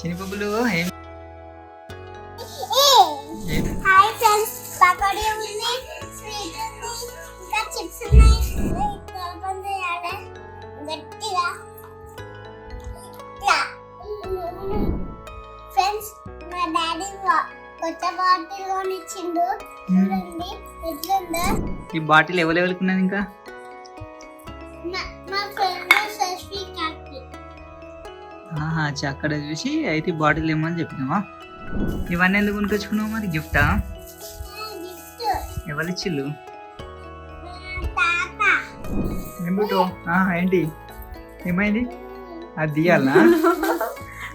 చినిపప్పులు ఏం? Hi friends pakodi ఉంది. Sweet ఉంది ఇంకా చిప్స్ ఉన్నాయి. ఇంకా ఓపెన్ చేయాలి గట్టిగా. ఇట్లా. ఫ్రెండ్స్ మా డాడీ కొత్త బాటిల్ కొనిచ్చిండు. చూడండి ఎట్లుందో. ఈ బాటిల్ ఎవరెవరికి ఉన్నది ఇంకా? ఆహా అక్కడ చూసి అయితే బాటిల్ ఏమని చెప్పినావా? ఇవన్నీ ఎందుకు కొనుకొచ్చుకున్నావు మరి? గిఫ్టా? గిఫ్ట్ ఎవరు ఇచ్చిళ్ళు? తాత ఎందుకు ఆహా ఏంటి? ఏమైంది? అది తీయాలా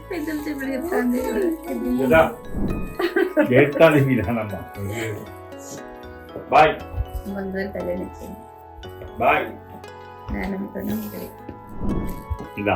పెద్దలు చెప్పి చెప్తాంది కదా ఏడ్తాది మీ నాన్నమ్మ బాయ్. ముందు కళ్యాణ్ ఇచ్చింది బాయ్. నాయనమ్మతోనే ఉంటుంది ఇదా.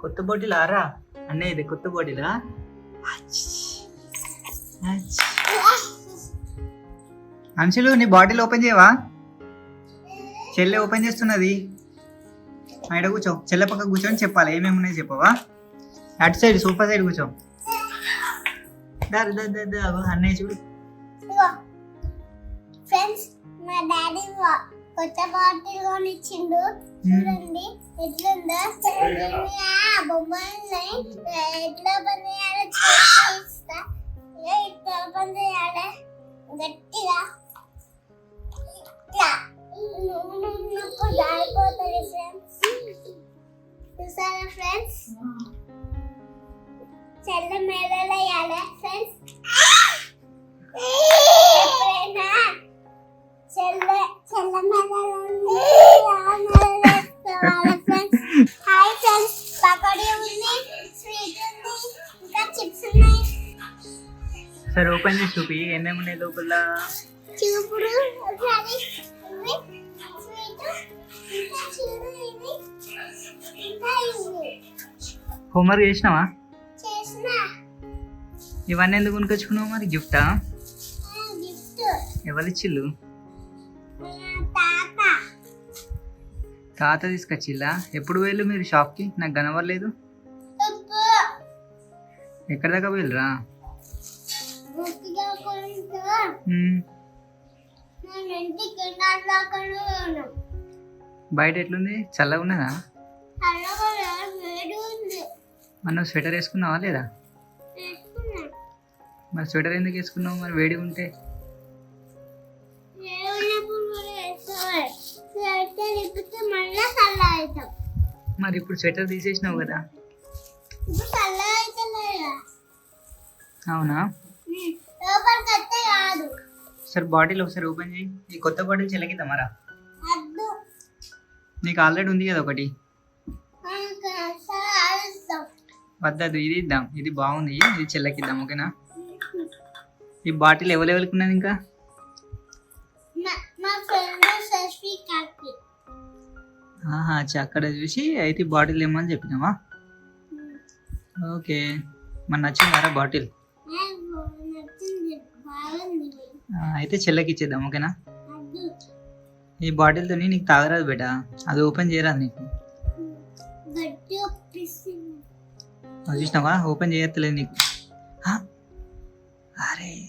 కొత్త బాటిల్ ఆరా? అన్నయ్య ఇది కొత్త బాటిలా? అంశులు నీ బాటిల్ ఓపెన్ చేయవా? చెల్లె ఓపెన్ చేస్తున్నది. బయట కూర్చో. చెల్ల పక్క కూర్చొని చెప్పాలి. ఏమేమి ఉన్నాయి చెప్పవా? అటు సైడ్ సోఫా సైడ్ కూర్చో. దా దా దా అన్నయ్య చూడు. ఫ్రెండ్స్ మా డాడీ వా- కొత్త బాటిల్ కొనిచ్చిండు. చూడండి ఎట్లుందో. ఆ, ఎట్లా పని చేయాలో చూపిస్తా. ఇగో ఇట్లా ఓపెన్ చేయాలి? గట్టిగా. ఇట్లా. నూనె జారిపోతుంది ఫ్రెండ్స్. చూసారా ఫ్రెండ్స్? చెల్ల మేళలో వేయాలి ఫ్రెండ్స్? ఎప్పుడైనా చెల్ల చెల్ల ఫ్రెండ్స్. హాయ్ ఫ్రెండ్స్ పకోడీ ఉంది స్వీట్ ఉంది ఇంకా చిప్స్ ఉన్నాయి. సరే ఓపెన్ చేసి చూపి. ఏమేమి ఉన్నాయి లోపల? చూపుడు ఒకసారి హోంవర్క్ చేసినావా? చేసిన. ఇవన్నీ ఎందుకు కొనుకొచ్చుకున్నావు మరి? గిఫ్టా? గిఫ్ట్. ఎవరు ఇచ్చిళ్ళు తాత. తీసుకొచ్చిల్లా ఎప్పుడు వెళ్ళి మీరు షాప్కి? నాకు కనవరలేదు ఎక్కడ దాకా వెళ్ళరా బయట ఎట్లుంది? చల్లగా ఉన్నదా? మనం స్వెటర్ వేసుకున్నావా లేదా? మరి స్వెటర్ ఎందుకు వేసుకున్నావు? మరి వేడిగా ఉంటే? మరి ఇప్పుడు స్వెటర్ తీసేసినావు కదా? అవునా? సరే బాటిల్ ఒకసారి ఓపెన్ చేయి. ఈ కొత్త బాటిల్ చెల్లకిద్దాం మరా? అద్దు నీకు ఆల్రెడీ ఉంది కదా ఒకటి. వద్దదు ఇది ఇద్దాం. ఇది బాగుంది. ఇది చెల్లకిద్దాం ఓకేనా? ఈ బాటిల్ ఎవరెవరికి ఉన్నది ఇంకా? అక్కడ చూసి అయితే బాటిల్ ఏమని చెప్పినావా? ఓకే. మన నచ్చిందారా బాటిల్? అయితే చెల్లకి ఇచ్చేద్దాం ఓకేనా ఈ బాటిల్తో నీకు తాగరాదు బేట. అది ఓపెన్ చేయరాదు నీకు. చూసినావా? ఓపెన్ చేయట్లేదు నీకు. అరే.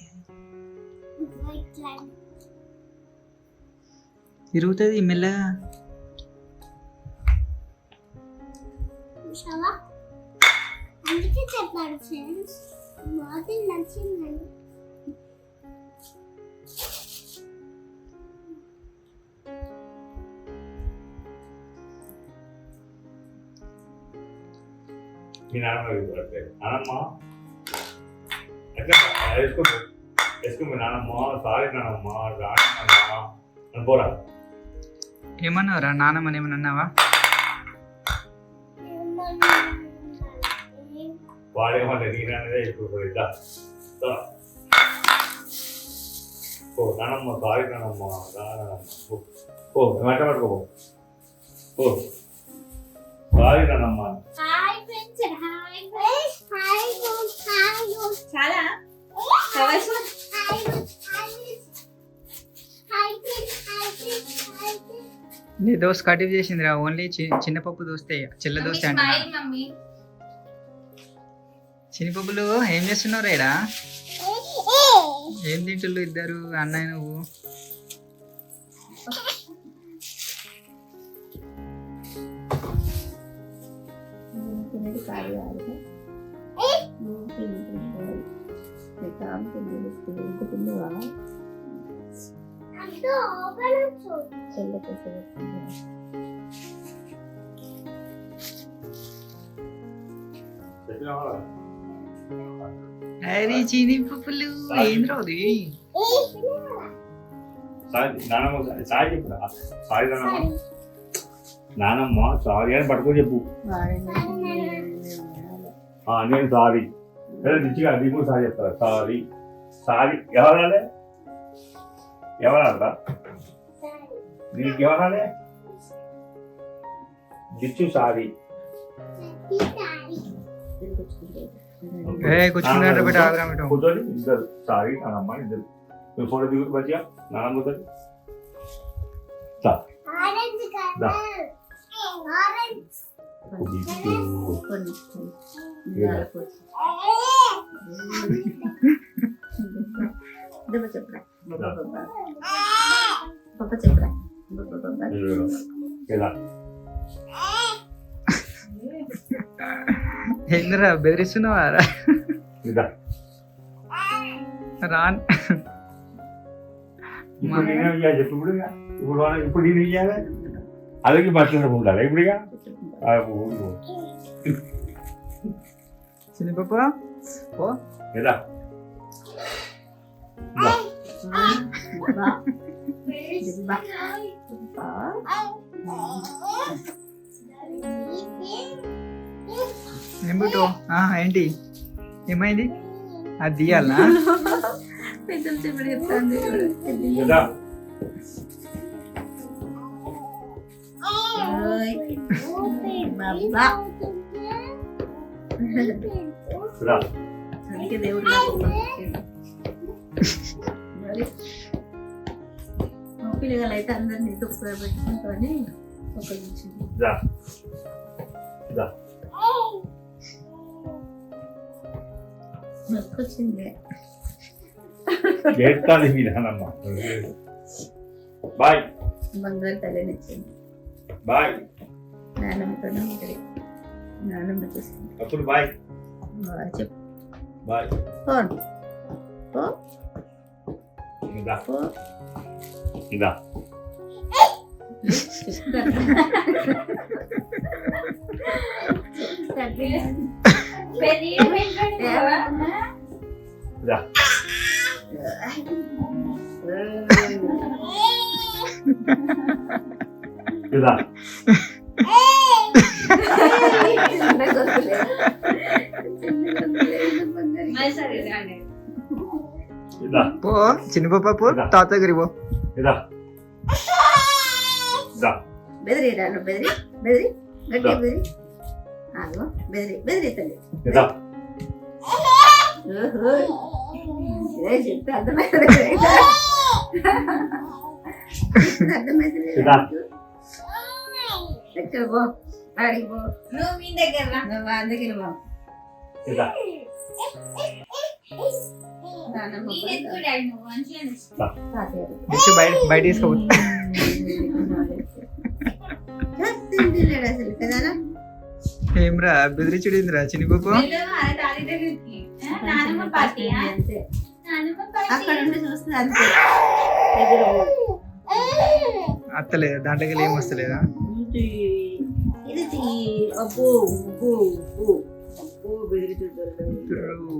తిరుగుతుంది మెల్లగా. అందుకే చెప్పాడు ఫ్రెండ్స్ బాటిల్ నచ్చిందండి. మీ నాన్నమ్మ వెళ్ళిపోతే నానమ్మ ఎట్లా వేసుకో వేసుకో మీ నాన్నమ్మ సారీ నానమ్మ రాణి నానమ్మ అని పోరా ఏమన్నావురా నాన్నమ్మని ఏమన్నా అన్నావా వాడేమన్నా నేననేదే ఇప్పుడు ఇద్దా దా. ఓ నానమ్మ సారీ నానమ్మ రా నానమ్మ ఓ ఓ వెంట పట్టుకో ఓ సారీ నానమ్మ నీ దోస్ కటివ్ చేసిందిరా ఓన్లీ చిన్న పప్పు దోస్తే చిల్ల దోస్తే అంట చిన్నపప్పులు ఏం చేస్తున్నారు రేడా ఏం తింటుళ్ళు ఇద్దరు అన్నయ్య నువ్వు? తినేది కాదు కాదు నువ్వు తింటున్నావు కాదు తినేది ఇంకో తిన్నావా అంతా ఓపెన్ చూడు చెల్లెకి చెప్పినావా అరే చిన్నపప్పులు ఏం రాదు నానమ్మ సారీ చెప్పురా? సారీ నానమ్మ? నానమ్మ సారీ అని పట్టుకొని చెప్పు. నేను సారీ లేదా నిచ్చిగా అది కూడా సారీ చెప్తారా సారీ సారీ ఎవరాలే ఎవరాలరా నీకు ఎవరాలే దిచ్చు సారీ ఏ కూర్చున్నాడు బిడ్డ ఆగ్రా బిడ్డ కూర్చొని ఇద్దరు సారీ నానమ్మ ఇద్దరు నువ్వు ఫోటో దిగు మంచిగా నానమ్మ కూర్చొని ఆరెంజ్ దా. కలర్ ఆరెంజ్ దిచ్చు కొన్ని దెబ్బ చెప్పరా పప్ప చెప్పరా ఇలా ఏందిరా బెదిరిస్తున్నావా రా? ఇదా రాన్ ఇప్పుడు నేనేం చేయాలి చెప్పు ఇప్పుడు ఇక? ఇప్పుడు వాళ్ళ- ఇప్పుడు నేను చేయాలి అలాగే బట్టలు ఉండాలి ఇప్పుడు ఇక ఆ, ఊరు. చిన్నపప్పు ఓ ఇదా ఇదా. ఏం బిట్టు ఆ, ఏంటి ఏమైంది అది తీయాలనా పెద్దలు చెప్పి చెప్తాంది ఇదా పిల్లలు అయితే అందరినీ దుఃఖ పెట్టుకుంటామని ఒక నిమిషం ఇదా మీ బాయ్ బంగారు తలనిచ్చింది బాయ్ నానమ్మతోనే ఉంటుంది నానమ్మ చూస్తుంది అప్పుడు బాయ్ బాగా చెప్పు బాయ్ ఫోన్ పో ఇదా పో ఇదా ఇదా ఇదా ఇదా. పో చిన్నపప్పు తాత దగ్గరికి పో. ఇదా. ఇదా. బెదిరి రాను బెదిరి బెదిరి గట్టిగా బెదిరి. ఆగో బెదిరి బెదిరి తల్లి. ఇదా. ఇదే చెప్తే ఇదా ఎక్కడ పో? ఆడికి పో. నువ్వు మీ దగ్గర రా. నువ్వు వాళ్ళ దగ్గర పో. ఇదా. నాన్నమ్మ తాతయ్య. తెచ్చి బయట బయట తీసుకో తింటున్నాడు అసలు కదా ఏమ్రా బెదిరించుడిందిరా? చిన్నపప్పు అంతే. అక్కడ ఉండి చూస్తుంది అంతే. దగ్గర పో. అత్తలేదు దాంట్లోకి వెళ్ళి ఏం వస్తలేదా? ఇది ఇది తీ. అబ్బో అబ్బో అబ్బో అబ్బో బెదిరిచుంటారు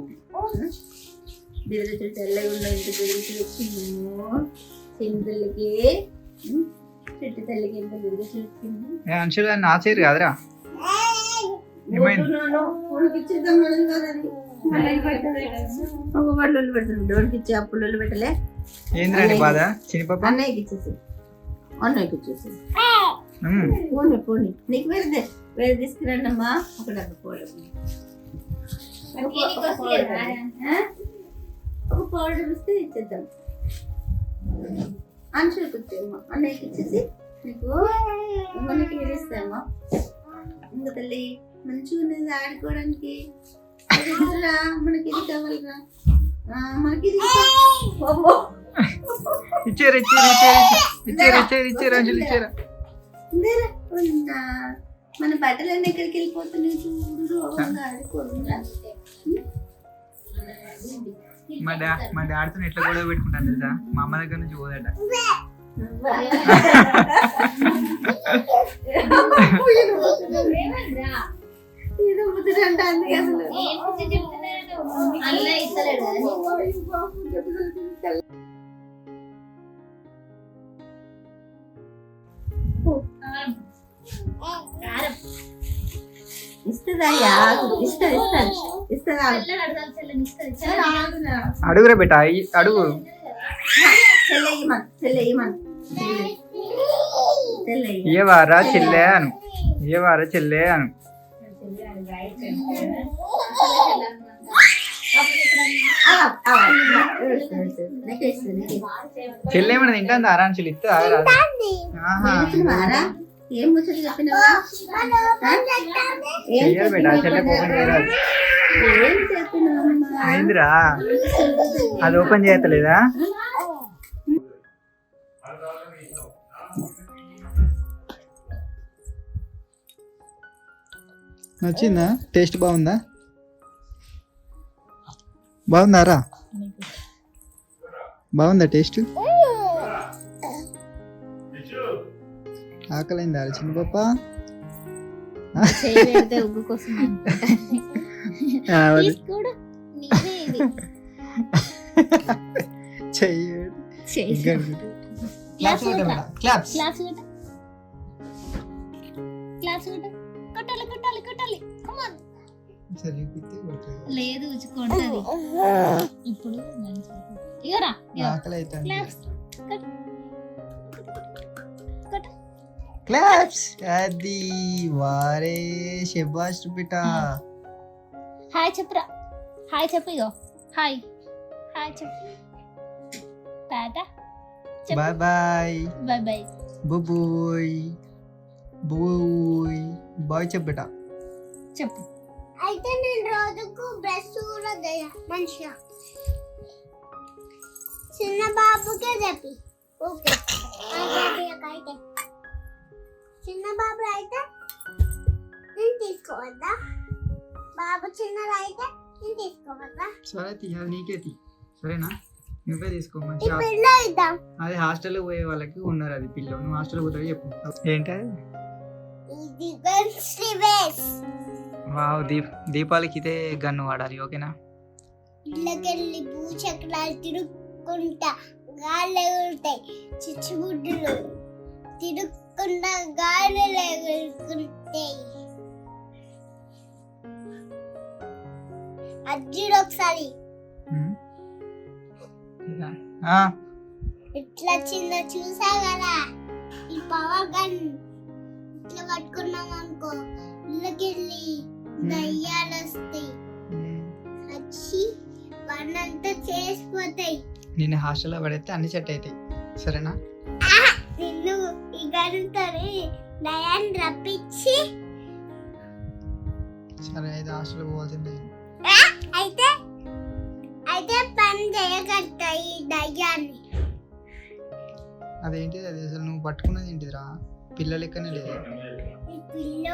బెదిరిచు తెల్లగా ఉన్న ఇంత బెదిరిచు వచ్చిందేమో సింధులకి చెట్టు తల్లికి ఎంత బెదిరిచు వచ్చింది ఏ అంశులు నా చేరు కాదురా ఏమైంది? ఫోన్కి ఇచ్చేద్దాం మనం కదండి ఒక వాళ్ళు పెడుతుంది డోర్కి ఇచ్చి అప్పులు పెట్టలే ఏందిరా నీ బాధ చిన్నపప్పు అన్నయ్యకి ఇచ్చేసి అన్నయ్యకి ఇచ్చేసి ఉమ్. పోనీ పోనీ. నీకు వేరే వేరే తీసుకురండి అమ్మా. ఒక డబ్బు పోవడం ఒక పౌడర్ ఇస్తే ఇచ్చేద్దాం. అంశులకు ఇచ్చేయమ్మా అన్నయ్యకి ఇచ్చేసి నీకు మనకి ఏడిస్తామా ఇంకా తల్లి మంచిగా ఉన్నది ఆడుకోవడానికి. మనకి ఇది కావాలరా. ఆ, మనకి ఇది. ఇచ్చారు ఇచ్చారు. ఇచ్చారు. ఇచ్చారు ఇచ్చారు ఇచ్చారు అంజలి ఇచ్చారు. ఇందేరా, ఉన్నా. మన బట్టలన్నీ ఎక్కడికి వెళ్ళిపోతున్నాయి చూడు మా డా మా డాడీతో ఎట్లా గొడవ పెట్టుకుంటాను తెలుసా? మా అమ్మ దగ్గర నుంచి పోదట. ఏదో ముద్దుడంట అందుకే అసలు అన్న ఇస్తలేడు కదా కారం ఇస్తుందా ఇస్తుంది ఇస్తుంది ఇస్తుందా చల్లగా అడగాలి చెల్లెని ఇస్తుంది అడుగురా బేట అయ్యి- అడుగు చెల్లెయ్యమన్ చెల్లెయ్యమన్ చెల్లెయ్య ఏ వారా చెల్లె అను ఏ వారా చెల్లె అను చెల్లె ఏమైనా తింటాను ఆరాంశలు ఇస్తా ఆహా మారా ఏం ముచ్చట చెప్పినావా? ఏం అది ఓపెన్ చేయట్లేదా? నచ్చిందా? టేస్ట్ బాగుందా? బాగుందారా? బాగుందా టేస్ట్? కొట్టాలి Come on. లేదు ఇప్పుడు ఆకలి కొట్ట. క్లాప్స్ అది వారే శబాష్ బిట హాయ్ చెప్పురా హాయ్ చెప్పు ఇగో హాయ్ హాయ్ చెప్పు టాటా చెప్పు. బాయ్ బాయ్ బై బై బుబోయ్ బోయ్ బాయ్ చెప్పు బిట చెప్పు అయితే నేను రోజుకు బ్రష్ కూడా చేయ మంచిగా చిన్న బాబుకే చెప్పి ఓకే అయితే అయితే చిన్న బాబు అయితే నేను తీసుకోవద్దా? బాబు చిన్నది అయితే నేను తీసుకోవద్దా? సరే తీ అది నీకే తీ. సరేనా? నువ్వే తీసుకో ఇద్దాం. అది హాస్టల్లో పోయే వాళ్ళకి ఉన్నారు అది పిల్ల. నువ్వు హాస్టల్ పోతావు చెప్పు. ఏంటది? వావ్ దీప్ దీపావళికి ఇదే గన్ను వాడాలి ఓకేనా? ఇళ్ళకెళ్ళి భూచక్రాలు తిరుక్కుంటా గాలి ఎగురుతాయి చిచ్చుబుడ్డులు గాలి ఎగురుకుంటాయి అర్జుడు ఒకసారి. ఇట్లా చిన్న చూసా కదా. ఈ పవర్ గన్ ఇట్లా పట్టుకున్నాం అనుకో ఇళ్ళకెళ్ళి దయ్యాలు వస్తాయి. వచ్చి వాళ్ళంతా చేసిపోతాయి. నిన్ను హాస్టల్లో పడితే అన్ని సెట్ అవుతాయి. సరేనా? దయాన్ని రప్పించి సరే అయితే హాస్టల్ పోవాల్సిందే. అయితే అయితే పని చేయగలుగుతా ఈ దయ్యాన్ని. అదేంటిది అది? అసలు నువ్వు పట్టుకున్నది ఏంటిదిరా? పిల్ల లెక్కనే లేదు. పిల్ల